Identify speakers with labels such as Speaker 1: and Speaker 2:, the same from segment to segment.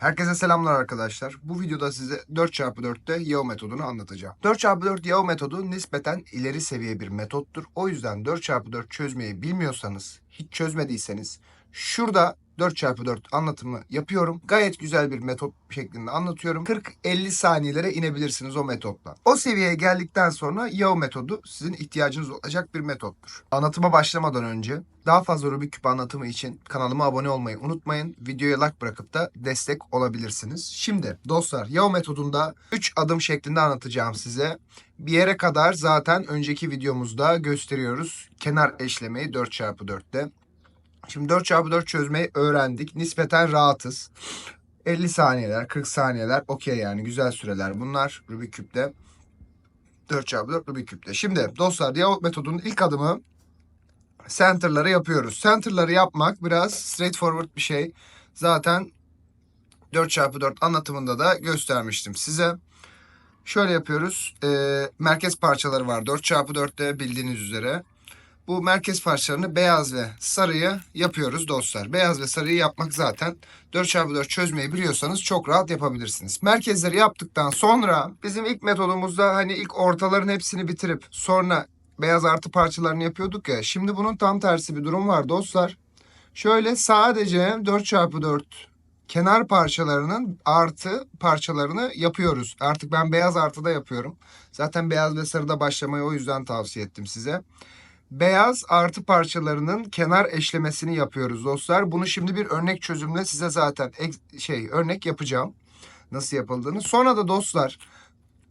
Speaker 1: Herkese selamlar arkadaşlar. Bu videoda size 4x4'te Yao metodunu anlatacağım. 4x4 Yao metodu nispeten ileri seviye bir metottur. O yüzden 4x4 çözmeyi bilmiyorsanız, hiç çözmediyseniz şurada 4x4 anlatımı yapıyorum. Gayet güzel bir metot şeklinde anlatıyorum. 40-50 saniyelere inebilirsiniz o metotla. O seviyeye geldikten sonra Yao metodu sizin ihtiyacınız olacak bir metottur. Anlatıma başlamadan önce daha fazla Rubik küp anlatımı için kanalıma abone olmayı unutmayın. Videoya like bırakıp da destek olabilirsiniz. Şimdi dostlar Yao metodunda 3 adım şeklinde anlatacağım size. Bir yere kadar zaten önceki videomuzda gösteriyoruz. Kenar eşlemeyi 4x4'te. Şimdi 4x4 çözmeyi öğrendik. Nispeten rahatız. 50 saniyeler, 40 saniyeler okey yani güzel süreler bunlar Rubik küpte. 4x4 Rubik küpte. Şimdi dostlar Yao metodunun ilk adımı center'ları yapıyoruz. Center'ları yapmak biraz straightforward bir şey. Zaten 4x4 anlatımında da göstermiştim size. Şöyle yapıyoruz. Ee, merkez parçaları var 4x4'te bildiğiniz üzere. Bu merkez parçalarını beyaz ve sarıyı yapıyoruz dostlar. Beyaz ve sarıyı yapmak zaten 4x4 çözmeyi biliyorsanız çok rahat yapabilirsiniz. Merkezleri yaptıktan sonra bizim ilk metodumuzda hani ilk ortaların hepsini bitirip sonra beyaz artı parçalarını yapıyorduk ya. Şimdi bunun tam tersi bir durum var dostlar. Şöyle sadece 4x4 kenar parçalarının artı parçalarını yapıyoruz. Artık ben beyaz artıda yapıyorum. Zaten beyaz ve sarıda başlamayı o yüzden tavsiye ettim size. Beyaz artı parçalarının kenar eşlemesini yapıyoruz dostlar. Bunu şimdi bir örnek çözümle size zaten şey örnek yapacağım. Nasıl yapıldığını. Sonra da dostlar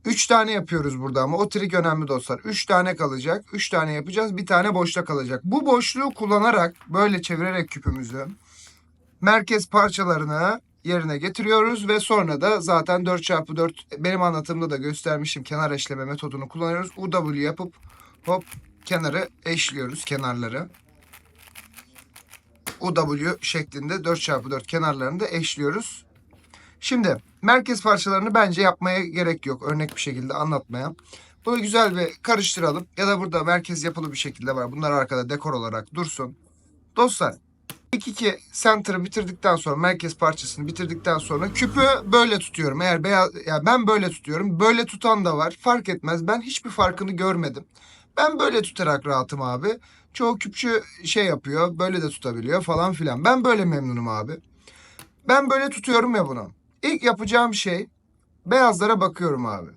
Speaker 1: 3 tane yapıyoruz burada ama o trik önemli dostlar. 3 tane kalacak. 3 tane yapacağız. Bir tane boşta kalacak. Bu boşluğu kullanarak böyle çevirerek küpümüzü merkez parçalarını yerine getiriyoruz ve sonra da zaten 4x4 benim anlatımda da göstermişim kenar eşleme metodunu kullanıyoruz. UW yapıp hop kenarı eşliyoruz kenarları. UW şeklinde 4x4 kenarlarını da eşliyoruz. Şimdi merkez parçalarını bence yapmaya gerek yok. Örnek bir şekilde anlatmaya. Bunu güzel bir karıştıralım. Ya da burada merkez yapılı bir şekilde var. Bunlar arkada dekor olarak dursun. Dostlar ilk iki center'ı bitirdikten sonra merkez parçasını bitirdikten sonra küpü böyle tutuyorum. Eğer beyaz ya ben böyle tutuyorum. Böyle tutan da var. Fark etmez. Ben hiçbir farkını görmedim. Ben böyle tutarak rahatım abi. Çoğu küpçü şey yapıyor. Böyle de tutabiliyor falan filan. Ben böyle memnunum abi. Ben böyle tutuyorum ya bunu. İlk yapacağım şey beyazlara bakıyorum abi.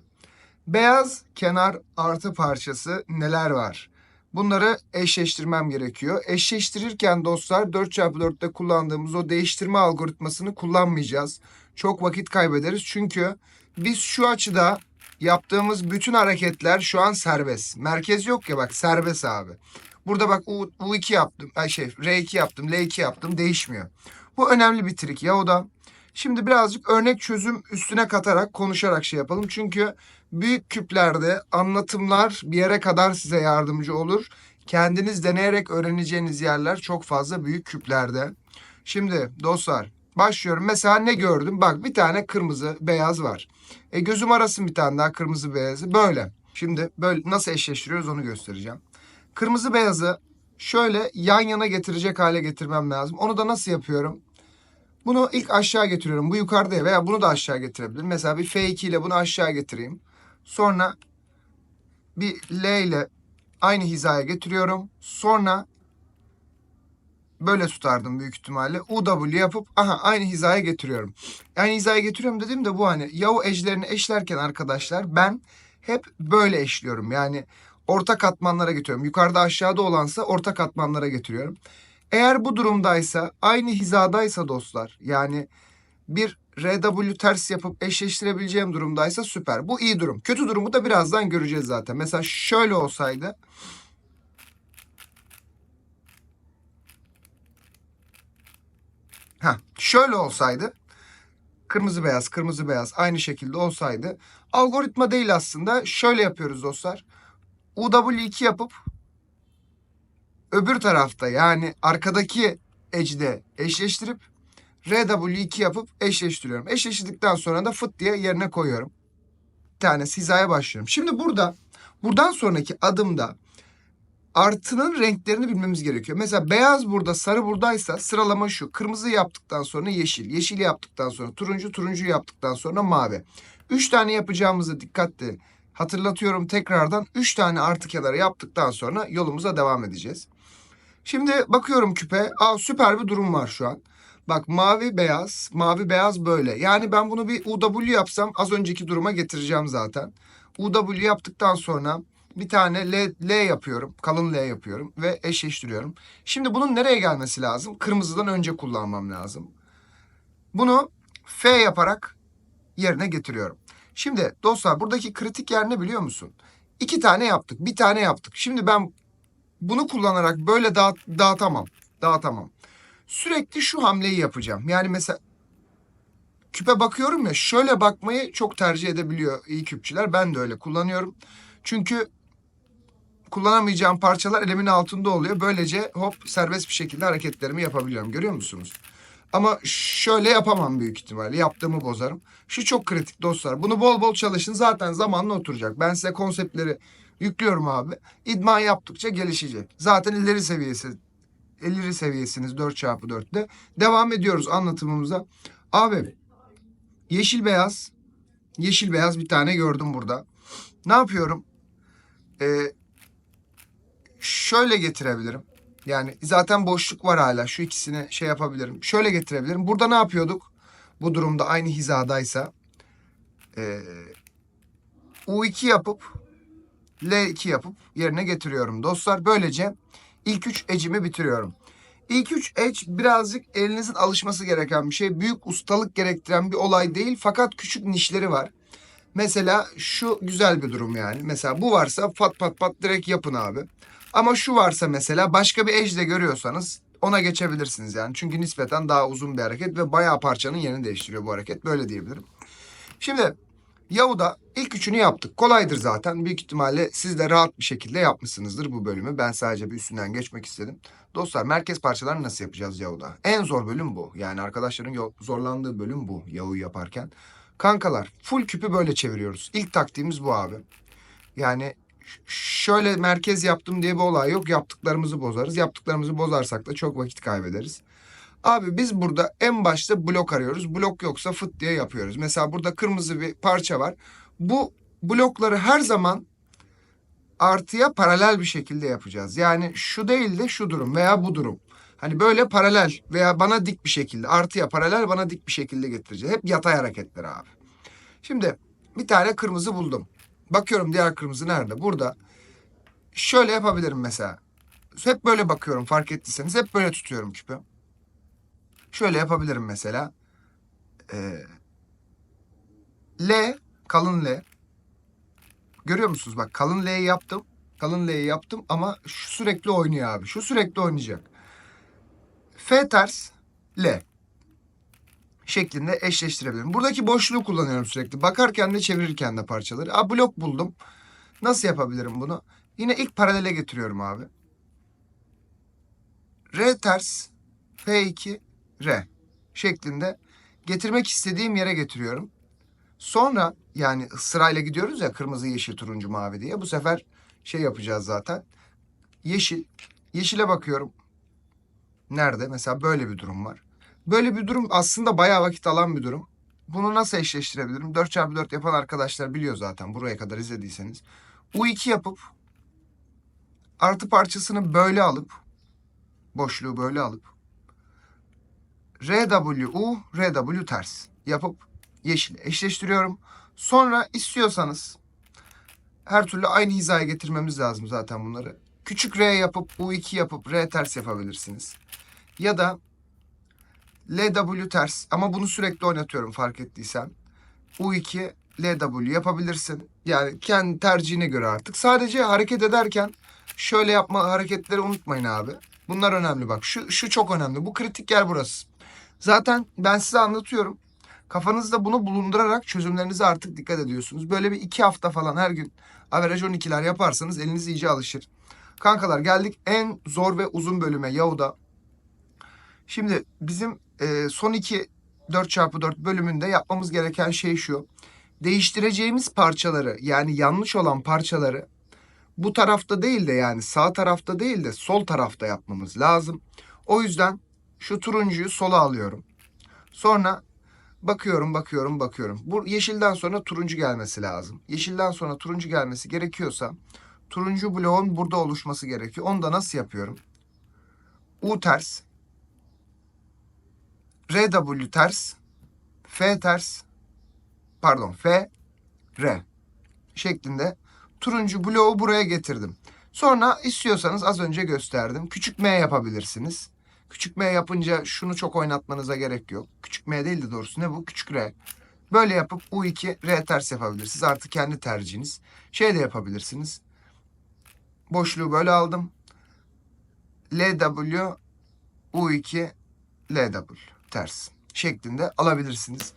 Speaker 1: Beyaz kenar artı parçası neler var? Bunları eşleştirmem gerekiyor. Eşleştirirken dostlar 4x4'te kullandığımız o değiştirme algoritmasını kullanmayacağız. Çok vakit kaybederiz çünkü biz şu açıda yaptığımız bütün hareketler şu an serbest. Merkez yok ya bak serbest abi. Burada bak U, U2 yaptım. Ay şey R2 yaptım, L2 yaptım değişmiyor. Bu önemli bir trik ya o da. Şimdi birazcık örnek çözüm üstüne katarak konuşarak şey yapalım. Çünkü büyük küplerde anlatımlar bir yere kadar size yardımcı olur. Kendiniz deneyerek öğreneceğiniz yerler çok fazla büyük küplerde. Şimdi dostlar başlıyorum. Mesela ne gördüm? Bak bir tane kırmızı beyaz var. E gözüm arasın bir tane daha kırmızı beyazı. Böyle. Şimdi böyle nasıl eşleştiriyoruz onu göstereceğim. Kırmızı beyazı şöyle yan yana getirecek hale getirmem lazım. Onu da nasıl yapıyorum? Bunu ilk aşağı getiriyorum. Bu yukarıda ya veya bunu da aşağı getirebilirim. Mesela bir F2 ile bunu aşağı getireyim. Sonra bir L ile aynı hizaya getiriyorum. Sonra böyle tutardım büyük ihtimalle. UW yapıp aha aynı hizaya getiriyorum. Aynı hizaya getiriyorum dediğimde bu hani yavu ejlerini eşlerken arkadaşlar ben hep böyle eşliyorum. Yani orta katmanlara getiriyorum. Yukarıda aşağıda olansa orta katmanlara getiriyorum. Eğer bu durumdaysa aynı hizadaysa dostlar yani bir RW ters yapıp eşleştirebileceğim durumdaysa süper. Bu iyi durum. Kötü durumu da birazdan göreceğiz zaten. Mesela şöyle olsaydı Ha, şöyle olsaydı kırmızı beyaz kırmızı beyaz aynı şekilde olsaydı algoritma değil aslında. Şöyle yapıyoruz dostlar. UW2 yapıp öbür tarafta yani arkadaki edge'de eşleştirip RW2 yapıp eşleştiriyorum. Eşleştirdikten sonra da fıt diye yerine koyuyorum. Bir tanesi hizaya başlıyorum. Şimdi burada buradan sonraki adımda artının renklerini bilmemiz gerekiyor. Mesela beyaz burada, sarı buradaysa sıralama şu. Kırmızı yaptıktan sonra yeşil, yeşil yaptıktan sonra turuncu, turuncu yaptıktan sonra mavi. Üç tane yapacağımızı dikkatli hatırlatıyorum tekrardan. Üç tane artıkeleri yaptıktan sonra yolumuza devam edeceğiz. Şimdi bakıyorum küpe. Aa süper bir durum var şu an. Bak mavi beyaz, mavi beyaz böyle. Yani ben bunu bir UW yapsam az önceki duruma getireceğim zaten. UW yaptıktan sonra bir tane L, L yapıyorum. Kalın L yapıyorum ve eşleştiriyorum. Şimdi bunun nereye gelmesi lazım? Kırmızıdan önce kullanmam lazım. Bunu F yaparak yerine getiriyorum. Şimdi dostlar buradaki kritik yer ne biliyor musun? İki tane yaptık. Bir tane yaptık. Şimdi ben bunu kullanarak böyle dağıt, dağıtamam. Dağıtamam. Sürekli şu hamleyi yapacağım. Yani mesela küpe bakıyorum ya şöyle bakmayı çok tercih edebiliyor iyi küpçüler. Ben de öyle kullanıyorum. Çünkü kullanamayacağım parçalar elimin altında oluyor. Böylece hop serbest bir şekilde hareketlerimi yapabiliyorum. Görüyor musunuz? Ama şöyle yapamam büyük ihtimalle. Yaptığımı bozarım. Şu çok kritik dostlar. Bunu bol bol çalışın. Zaten zamanla oturacak. Ben size konseptleri yüklüyorum abi. İdman yaptıkça gelişecek. Zaten ileri seviyesi ileri seviyesiniz 4x4'te. Devam ediyoruz anlatımımıza. Abi yeşil beyaz yeşil beyaz bir tane gördüm burada. Ne yapıyorum? Ee, şöyle getirebilirim. Yani zaten boşluk var hala. Şu ikisini şey yapabilirim. Şöyle getirebilirim. Burada ne yapıyorduk? Bu durumda aynı hizadaysa ee, U2 yapıp L2 yapıp yerine getiriyorum dostlar. Böylece ilk üç ecimi bitiriyorum. İlk üç eç birazcık elinizin alışması gereken bir şey. Büyük ustalık gerektiren bir olay değil. Fakat küçük nişleri var. Mesela şu güzel bir durum yani. Mesela bu varsa pat pat pat direkt yapın abi. Ama şu varsa mesela başka bir ecde görüyorsanız ona geçebilirsiniz yani. Çünkü nispeten daha uzun bir hareket ve bayağı parçanın yerini değiştiriyor bu hareket. Böyle diyebilirim. Şimdi Yahuda ilk üçünü yaptık. Kolaydır zaten. Büyük ihtimalle siz de rahat bir şekilde yapmışsınızdır bu bölümü. Ben sadece bir üstünden geçmek istedim. Dostlar merkez parçalarını nasıl yapacağız Yahuda? En zor bölüm bu. Yani arkadaşların zorlandığı bölüm bu Yahu yaparken. Kankalar full küpü böyle çeviriyoruz. İlk taktiğimiz bu abi. Yani şöyle merkez yaptım diye bir olay yok. Yaptıklarımızı bozarız. Yaptıklarımızı bozarsak da çok vakit kaybederiz. Abi biz burada en başta blok arıyoruz. Blok yoksa fıt diye yapıyoruz. Mesela burada kırmızı bir parça var. Bu blokları her zaman artıya paralel bir şekilde yapacağız. Yani şu değil de şu durum veya bu durum. Hani böyle paralel veya bana dik bir şekilde artıya paralel bana dik bir şekilde getireceğiz. Hep yatay hareketler abi. Şimdi bir tane kırmızı buldum. Bakıyorum diğer kırmızı nerede? Burada. Şöyle yapabilirim mesela. Hep böyle bakıyorum fark ettiyseniz. Hep böyle tutuyorum küpü. Şöyle yapabilirim mesela. Ee, L, kalın L. Görüyor musunuz? Bak kalın L'yi yaptım. Kalın L'yi yaptım ama şu sürekli oynuyor abi. Şu sürekli oynayacak. F ters L şeklinde eşleştirebilirim. Buradaki boşluğu kullanıyorum sürekli. Bakarken de çevirirken de parçaları. A blok buldum. Nasıl yapabilirim bunu? Yine ilk paralele getiriyorum abi. R ters F2 R şeklinde getirmek istediğim yere getiriyorum. Sonra yani sırayla gidiyoruz ya kırmızı, yeşil, turuncu, mavi diye. Bu sefer şey yapacağız zaten. Yeşil. Yeşile bakıyorum. Nerede? Mesela böyle bir durum var. Böyle bir durum aslında bayağı vakit alan bir durum. Bunu nasıl eşleştirebilirim? 4x4 yapan arkadaşlar biliyor zaten buraya kadar izlediyseniz. U2 yapıp artı parçasını böyle alıp boşluğu böyle alıp RWU, RW ters yapıp yeşil eşleştiriyorum. Sonra istiyorsanız her türlü aynı hizaya getirmemiz lazım zaten bunları. Küçük R yapıp U2 yapıp R ters yapabilirsiniz. Ya da LW ters ama bunu sürekli oynatıyorum fark ettiysen. U2 LW yapabilirsin. Yani kendi tercihine göre artık. Sadece hareket ederken şöyle yapma hareketleri unutmayın abi. Bunlar önemli bak. Şu, şu çok önemli. Bu kritik yer burası. Zaten ben size anlatıyorum. Kafanızda bunu bulundurarak çözümlerinize artık dikkat ediyorsunuz. Böyle bir iki hafta falan her gün averaj 12'ler yaparsanız eliniz iyice alışır. Kankalar geldik en zor ve uzun bölüme Yahuda. Şimdi bizim e, son iki 4x4 bölümünde yapmamız gereken şey şu. Değiştireceğimiz parçaları yani yanlış olan parçaları bu tarafta değil de yani sağ tarafta değil de sol tarafta yapmamız lazım. O yüzden şu turuncuyu sola alıyorum. Sonra bakıyorum, bakıyorum, bakıyorum. Bu yeşilden sonra turuncu gelmesi lazım. Yeşilden sonra turuncu gelmesi gerekiyorsa turuncu bloğun burada oluşması gerekiyor. Onu da nasıl yapıyorum? U ters, RW ters, F ters, pardon F, R şeklinde turuncu bloğu buraya getirdim. Sonra istiyorsanız az önce gösterdim. Küçük M yapabilirsiniz. Küçük M yapınca şunu çok oynatmanıza gerek yok. Küçük M değil de doğrusu ne bu? Küçük R. Böyle yapıp U2 R ters yapabilirsiniz. Artık kendi tercihiniz. Şey de yapabilirsiniz. Boşluğu böyle aldım. LW U2 LW ters şeklinde alabilirsiniz.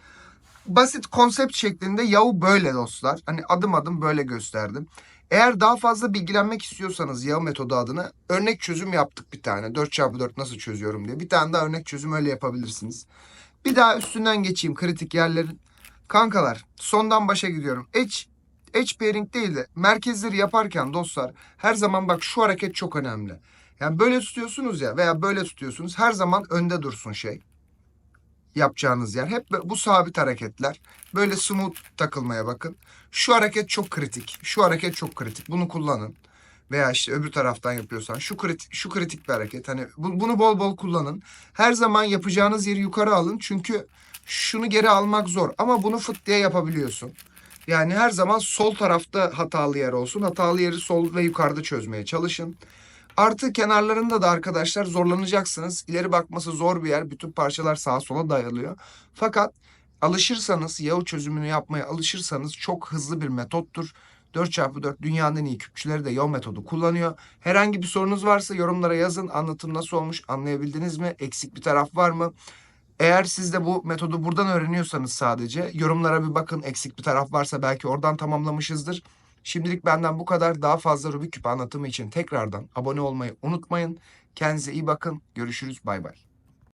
Speaker 1: Basit konsept şeklinde yahu böyle dostlar. Hani adım adım böyle gösterdim. Eğer daha fazla bilgilenmek istiyorsanız yağı metodu adına örnek çözüm yaptık bir tane. 4x4 nasıl çözüyorum diye. Bir tane daha örnek çözüm öyle yapabilirsiniz. Bir daha üstünden geçeyim kritik yerlerin. Kankalar sondan başa gidiyorum. Edge, edge pairing değil de merkezleri yaparken dostlar her zaman bak şu hareket çok önemli. Yani böyle tutuyorsunuz ya veya böyle tutuyorsunuz her zaman önde dursun şey yapacağınız yer. Hep bu sabit hareketler. Böyle smooth takılmaya bakın. Şu hareket çok kritik. Şu hareket çok kritik. Bunu kullanın. Veya işte öbür taraftan yapıyorsan şu kritik şu kritik bir hareket. Hani bu- bunu bol bol kullanın. Her zaman yapacağınız yeri yukarı alın. Çünkü şunu geri almak zor ama bunu fıt diye yapabiliyorsun. Yani her zaman sol tarafta hatalı yer olsun. Hatalı yeri sol ve yukarıda çözmeye çalışın. Artı kenarlarında da arkadaşlar zorlanacaksınız. İleri bakması zor bir yer. Bütün parçalar sağa sola dayalıyor. Fakat alışırsanız, yağı çözümünü yapmaya alışırsanız çok hızlı bir metottur. 4x4 dünyanın en iyi küpçüleri de yağı metodu kullanıyor. Herhangi bir sorunuz varsa yorumlara yazın. Anlatım nasıl olmuş anlayabildiniz mi? Eksik bir taraf var mı? Eğer siz de bu metodu buradan öğreniyorsanız sadece yorumlara bir bakın. Eksik bir taraf varsa belki oradan tamamlamışızdır. Şimdilik benden bu kadar. Daha fazla Rubik küp anlatımı için tekrardan abone olmayı unutmayın. Kendinize iyi bakın. Görüşürüz. Bay bay.